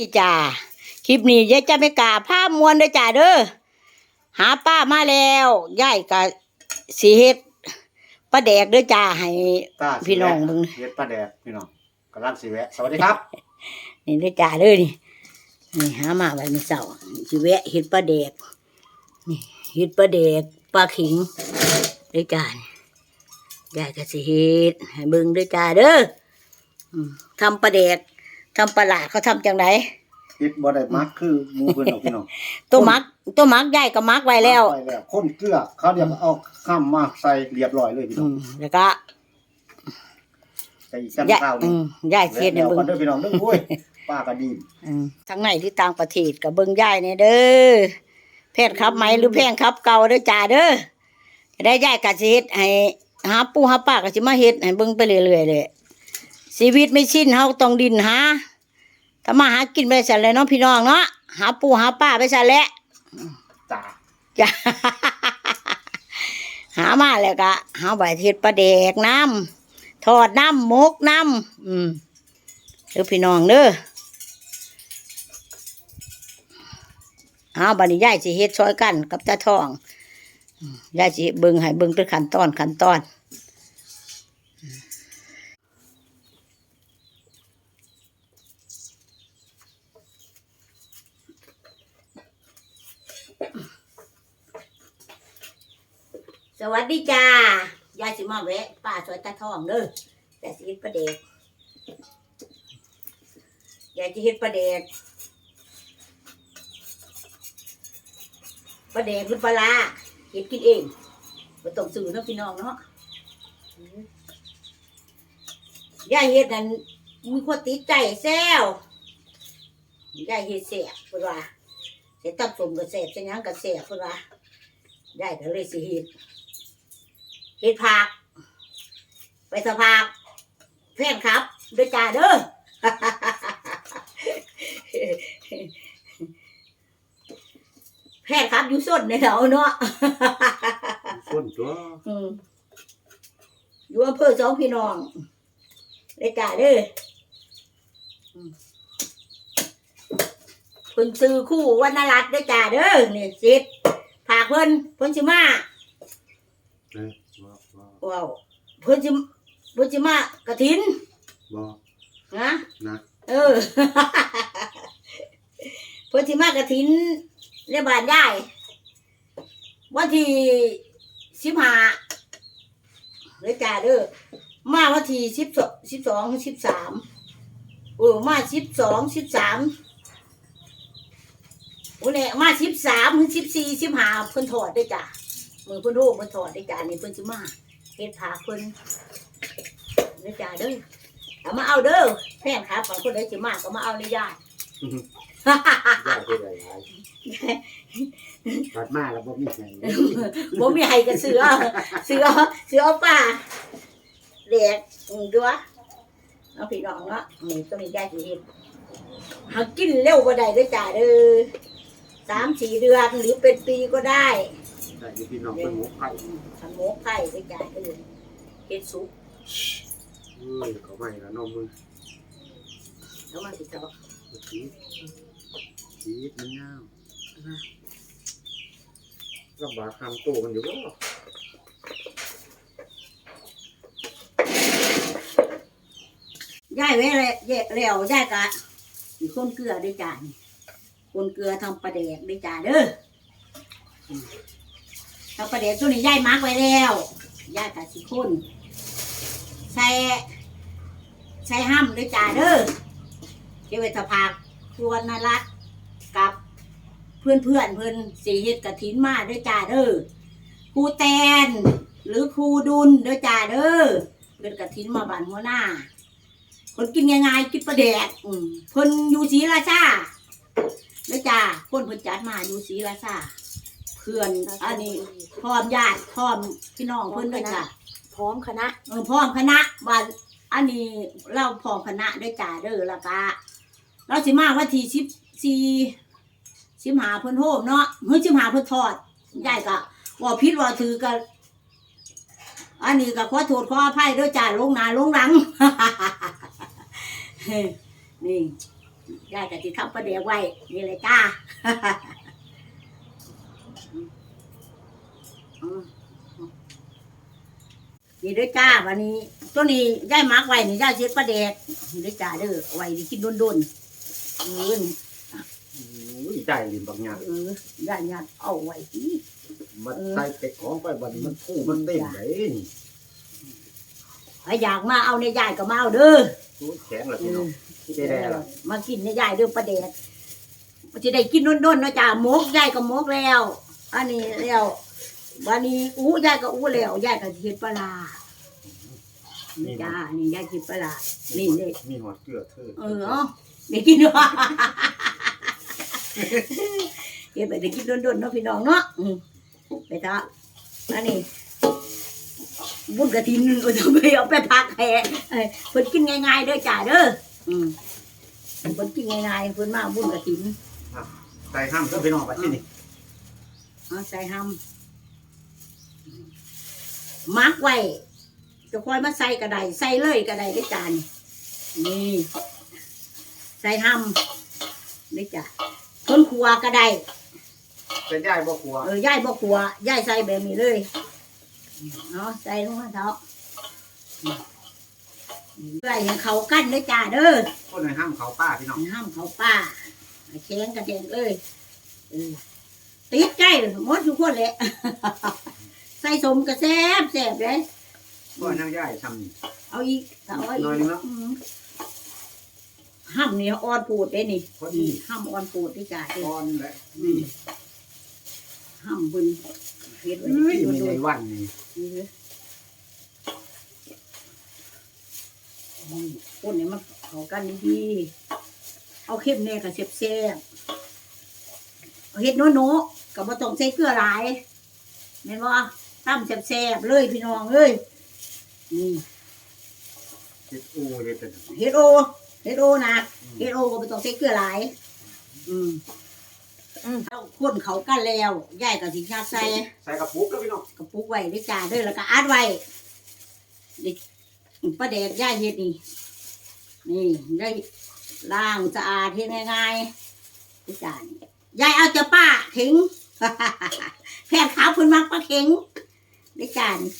นี่จ้าคลิปนี้ยายจะไม่กล้าผ้ามวนเด้อจ้าเด้อหาป้ามาแล้วยายก็สิเฮ็ดปลาแดกเด้อจ้าให้ตาพี่น้องมึงเฮ็ดปลาแดกพี่น้องกำลังสิแวะสวัสดีครับ นี่เด้อจ้าเด้อนี่นี่หามาไว้มื้อเช้าสิแวะเฮ็ดปลาแดกนี่เฮ็ดปลาแดกปลาขิงเด้อจ้านี่ยายก็สิเฮ็ดให้เบิ่งเด้อจ้าเด้ออืมทำปลาแดก ทำปลาหลาดเขาทำจังไดเฮ็ดบ่ได้มักคือหมูเพิ่นเอาพี่น้องตัวมักตัวมักยายก็มักไว้แล้วมักไว้แล้วคนเกลือเขาเดี๋ยวเอาข้ามมาใส่เรียบร้อยเลยพี่น้อืองมแล้วก็ใส่แซ่บยายข้าวอืนี่มยายเสียดในแล้วเบิ่งกันเด้อพี่น้องเด้อโอ้ยป้าก็ดีอืมทั้งในที่ต่างประเทศก็เบิ่งยายเนี่ยเด้อแพทย์ครับไหมหรือแพงครับ เก่าเด้อจ้าเด้อจะได้ยายก็สิเฮ็ดให้หาปูหาปลาก็สิมาเฮ็ดให้เบิ่งไปเรื่อยๆเลย ชีวิตไม่สิ้นเฮาต้องดิ้นหาถ้ามาหากินไปสั่นแหล้วเนาะพี่น้องเนาะหาปูหาปลาไปสั่นแหละจ้าจ้าหามาแล้วก็หาใบเฮ็ดปลาแดกน้ำทอดน้ำหมกน้ำอืมเด้อพี่น้องเด้อเอาบัดนี้ยายสิเฮ็ดซอยกันกับตาทองอืมยายสิเบิ่งให้เบิ่งเป็นขั้นตอนขั้นตอน สวัสดีจ้ายายสิมาแวะป้าซอยตาทองเด้อแต่สิเฮ็ดปลาแดกยายสิเฮ็ดปลาแดกปลาแดกหรือปลาร้าเฮ็ดกินเองบ่ต้องซื้อเนาะพี่น้องเนาะยายเฮ็ดนั่นมีคนติดใจแซวยายเฮ็ดแซ่บเพิ่นว่าเฮ็ดตับสมก็แซ่บเฮ็ดหยังก็แซ่บเพิ่นว่ายายก็เลยสิเฮ็ด เห็ดผัก ไปสภาพแฟนครับด้วยจ้าเด้อแพทย์ครับอยู่ส้นในแถวเนาะคนตัวอืมอยู่อำเภอสองพี่น้องเลยจ้าเด้ออืมเพิ่นซื้อคู่วันนรัตน์ด้วยจ้าเด้อนี่สิทธิ์ฝากเพิ่นเพิ่นสิมาเออบ่บ่ ว้าวเพิ่นสิเพิ่นสิมากระถินบ่นะนะเออ เพิ่นสิมากระถินในบ้านยายวันที่สิบห้าเลยจ้าเด้อมาวันที่สิบสองสิบสองสิบสามเออมาสิบสองสิบสามโอ้เนี่ยมาสิบสามถึงสิบสี่สิบห้าเพิ่นถอดได้อจ้ะมือเพิ่นโรคเพิ่นถอดได้อจ้ะนี่เพิ่นสิมา เฮ็ดผากเพิ่นได้อจ้ะเด้อเอามาเอาเด้อแฟนครับของคนใดสิมาก็มาเอาเลยยายได้เฮ็ดหลายๆตัดมาแล้วบ่มีไงบ่มีให้ก็ซื้อเอาซื้อเอาซื้อเอาป่าเด็กอืมดูวะเอาพี่น้องเนาะนี่ก็มียายสิเฮ็ดหากินเร็วบ่ได้เด้อจ้าเด้อสามสี่เดือนหรือเป็นปีก็ได้ ได้อยู่พี่น้องเพิ่นหมูไข่ทำหมกไข่เด้อจ้าเด้อเฮ็ดสุกเอ้ยเขาไม่แล้วน้องมึงแล้วมันสิเจาะชีสชีสมันยาวลำบากทำตัวกันอยู่บ่ยายไว้เลยแยกแล้วยายกะมีคนเกลือเด้อจ้านี่คนเกลือทำปลาแดกเด้อจ้าเด้อ อืมทำปลาแดกตัวนี้ย่ายมาร์กไว้แล้วย่ายกะสิคนใส่ใส่ห้ำเด้อจ้าเด้อเกี่ยวกับผักชวนรัตกับเพื่อนเพื่อนเพื่อนสีเฮ็ดกะถินมาด้อจ้าเด้อครูแตนหรือครูดุลด้อจ้าเด้อเป็นกะถินมาบานหัวหน้าคนกินง่ายๆกินปลาแดกอืมเพิ่นอยู่ศรีราชาด้อจ้าคนเพิ่นจัดมาอยู่ศรีราชา เพื่อน อันนี้พร้อมญาติพร้อมพี่น้องเพิ่นด้วยจ้าพร้อมคณะเออพร้อมคณะวันอันนี้เราพร้อมคณะด้วยจ้าเด้อและกะเราสิมาวันที่สิบสี่สิบหาเพิ่นโฮมเนาะเฮ้ยสิบหาเพิ่นทอดยายก็ว่าพิษว่าถือกันอันนี้ก็ขอโทษขออภัยด้วยจ้าลงหนาลงหลัง นี่ยายก็สิทำประเดี๋ยวไว้ นี่เลยจ้า อืม นี่เด้วยจ้าวันนี้ ตัวนี้ยายมักไว้นี่ยายเช็ดประเดกนี่เด้วยจ้าเด้อไว้ดิกินโดนๆเออนี่อุ้ยได้ลินบางอย่างเออยายยัดเอาไว้ที่มันใส่เป็ดของไปบัดนี้มันคู่มันเต้นไหนใครอยากมาเอาในยายก็มาเอาเด้อรู้แข็งละเอพี่น้อองได้แล้วมากินในยายเด้อประเดกจะได้กินโดนๆเนาะจ้าหมกยายก็หมกแล้ว อันนี้แล้ว วันนี้อู้ยายก็อู้แล้วยายก็เฮ็ดปลาร้านี่จ้านี่ยายกินปลาร้านี่เด้มีหอดเกลือเธอเออเอาได้กินด้วยเฮ็ดไปได้กินโดนๆเนาะพี่น้องเนาะอืมไปจ้าอันนี้บุญกระถินก็จะไปเอาไปพักแห่เอ้ยเพิ่นกินง่ายๆเด้อจ้าเด้ออืมเพิ่นกินง่ายๆเพิ่นมาบุญกระถินใส่ห้ามก็พี่น้องบัดนี้นี่เอาใส่หำมั กไว้ จะค่อยมาใส่กระไดใส่เลยกระไดได้จานนี่ใส่หำได้จ้ะคนครัวกระไดเป็นได้บ่กลัวเออย่ายบ่ครัวย่ายใส่แบบนี้เลยเนาะใส่ลงมาเถอะใส่ให้เขากั้นได้จ้าเด้อคนในห้ามเขาป้าพี่น้องห้ามเขาป้าให้แข็งกระเด็นเลยเออติดใจหมดทุกคนแหละใส่สมกระแซบแซบเลยก็นั่งย่ายทำนี่ เอาอีกเอาอีหน่อยกนึงเนาะ อืมห้ามเนี่ยอ่อนปูดได้นี่พอดีห้ามอ่อนปูดได้จ้าเด้อก้อนและอืมห้ามบุญเฮ็ดไว้เฮ้ยดูมีดูในวันนี่คนเนี่ยมันเข้ากันดีๆเอาเข้มแน่กับเสียบแซ่บๆเอาเฮ็ดโนโนกับบ่ต้องใส่เกลือหลายแม่นบ่ ตั้มแซ่บๆเลยพี่น้องเอ้ยนี่เฮ็ดอูเฮ็ดเป็นเฮ็ดโอเฮ็ดโอนะเฮ็ดโอก็บ่ต้องใส่เกลือหลาย อืมอืมเอาคนเขากันแล้วยายก็สิยัดใส่ใส่กระปุกก็พี่น้องกระปุกไว้ด้วยจ้าเด้อแล้วก็อัดไว้นี่ป้าแดกย่าเฮ็ดนี่นี่ได้ล้างสะอาดเฮ็ดง่ายๆด้วยจ้านี่ยายเอาจะป้าเข็งแพทย์ขาวเพิ่นมักปลาเข็ง ด้วยจ้านี่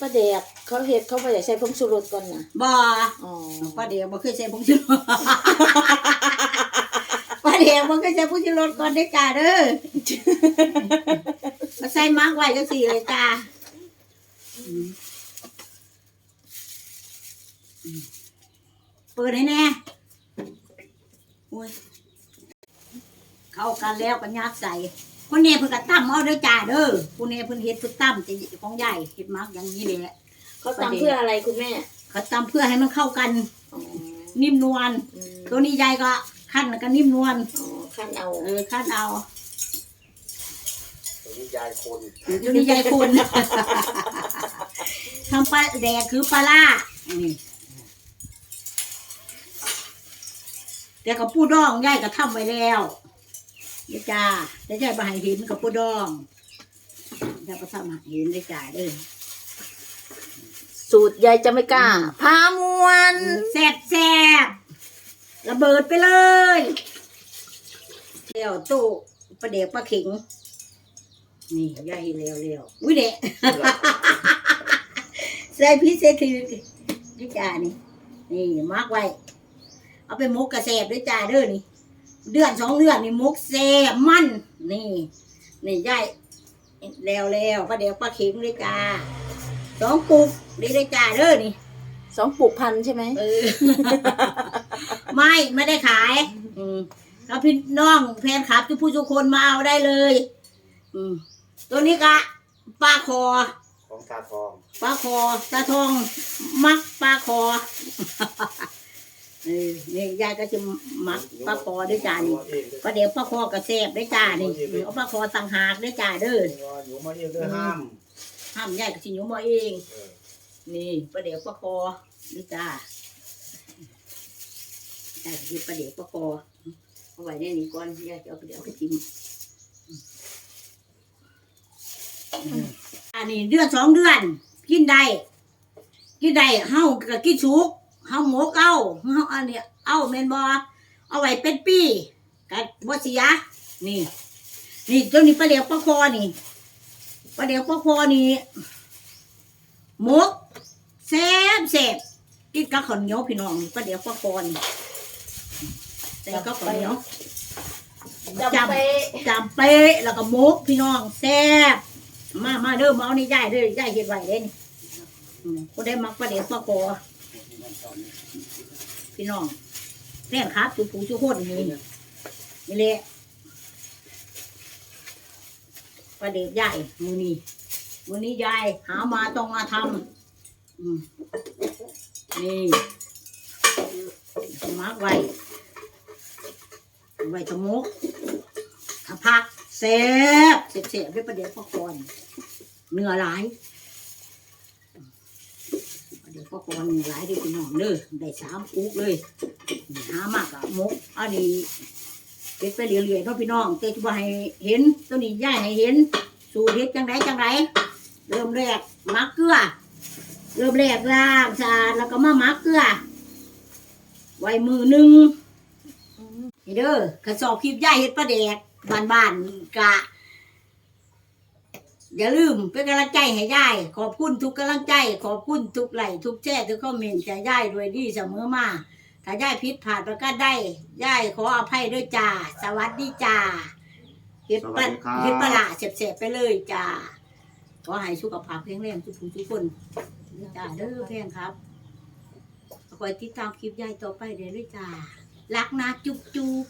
ป้าแดกเขาเฮ็ดเขาไปใส่ผงชูรสก่อนนะบ่อ๋อป้าแดกบ่เคยใส่ผงชูรสป้าแดกบ่เคยใส่ผงชูรสก่อนด้วยจ้าเด้อมาใส่มักไว้จังซี่เลยจ้าเปิดให้แน่โอ้ยเข้ากันแล้วก็ยัดใส่ คนนี้เพิ่นก็ตั้มเอาเด้อจ้าเด้อคนนี้เพิ่นเฮ็ดเพิ่นตั้มจะของใหญ่เฮ็ดมักอย่างนี้แหละเขาตำเพื่ออะไรคุณแม่เขาตั้มเพื่อให้มันเข้ากันอ๋อนิ่มนวลอืมตัวนี้ยายก็ขั้นแล้วก็นิ่มนวลอ๋อขั้นเอาเออขั้นเอาตัวนี้ยายคนตัวนี้ยายคุณทำปลาแดกคือปลาล่านี่แต่กับปูดองยายก็ทำไว้แล้ว เด้อจ้าแต่ยายบ่ให้เห็นกับปูดองยายก็ทำให้เห็นเลยจ้าเด้อสูตรยายจะไม่กล้าพามวนแซ่บแซ่บระเบิดไปเลยเดี๋ยวตู้ประเดี๋ยวปลาเข็งนี่ยายเร็วเร็วอุ้ยเด็กใส่พริกใส่ถือด้วยจ้านี่ นี่มาร์กไว้ เอาไปหมกกระแสบด้วยจ้าเด้อนี่ เดือนสองเดือนนี่หมกแซ่บมันนี่นี่ยายแล้วแล้วประเดี๋ยวปลาเข็งด้วยจ้าสองปุกนี่ด้วยจ้าเด้อนี่สองปลูกพันใช่ไหมเออไม่ไม่ได้ขายอืมแล้วพี่น้องแฟนคลับทุกผู้ทุกคนมาเอาได้เลย อืมตัวนี้กะปลาคอของตาทองปลาคอตาทองมักปลาคอ เออนี่ยายก็จะมักปลาคอด้วยจ้านี่ประเดี๋ยวปลาคอกระแซบด้วยจ้านี่เอาปลาคอต่างหากด้วยจ้าเด้ออยู่มาเองด้วยห้ามห้ามยายก็สิหนูมาเอง นี่ประเดี๋ยวปลาคอด้วยจ้าได้ก็คือประเดี๋ยวปลาคอเอาไว้ในนี้ก่อนยายจะเอาไปเดี๋ยวเอาไปทิ้งอันนี้เดือนสองเดือน กินได้กินได้เฮาก็กินสุก เฮาหมกเอาเฮาอันเนี้ยเอาแม่นบ่เอาไว้เป็นปีกับ่เสียนี่ นี่ตัวนี้ปลาเดียวปลาคอนี่ปลาเดียวปลาคอนี่หมกแซ่บแซ่บกินกับข้าวเหนียวพี่น้องปลาเดียวปลาคอนี่แต่ก็ข้าวเหนียวจำไปจำเป๊ะแล้วก็หมกพี่น้องแซ่บมามาเด้อมาเอานี่ย่ายเด้อย่ายเฮ็ดไว้เด้นี่อืมก็ได้มักปลาเดียวปลาคอ พี่น้องแป้งครับจุปูจุโคตรนี่นี่แหละปลาเดียวย่ายมือนี้มือนี้ยายหามาต้องมาทำนี่มักไว้ไว้ตะมกถ้าพักเสบเสบเสบด้วยประเดี๋ยวพอก่อนเนื้อหลายประเดี๋ยวพอ ก่อนเนื้อหลายด้วยพี่น้องเด้อได้สามอุกเลยหามากอะมกอันนี้เก็บไปเรื่อยๆเนาะพี่น้องเจ๊จะบ่ให้เห็นตัวนี้ย่ายให้เห็น สูตรเฮ็ดจังไรจังไรเริ่มแรกมักเกลือเริ่มแรกล้างสะอาดแล้วก็มามักเกลือไว้มือหนึ่งเด้อกระสอบคลิปย่ายเฮ็ดปลาแดกบานๆกะ อย่าลืมเป็นกำลังใจให้ย่ายขอบคุณทุกกำลังใจ ขอบคุณทุกไลค์ทุกแชร์ทุกคอมเมนต์จะย่ายด้วยดีเสมอมาถ้าย่ายผิดพลาดประการใดย่ายขออภัยด้วยจ้าสวัสดีจ้าเฮ็ดปลาสวัสดีครับเฮ็ดปลาหลาเสบๆไปเลยจ้าขอให้สุขภาพแข็งแรงทุกผู้ทุกคนจ้าเด้อเพื่อนครับคอยติดตามคลิปย่ายต่อไปเด้อเลยจ้ารักนะจุ๊บจุ๊บ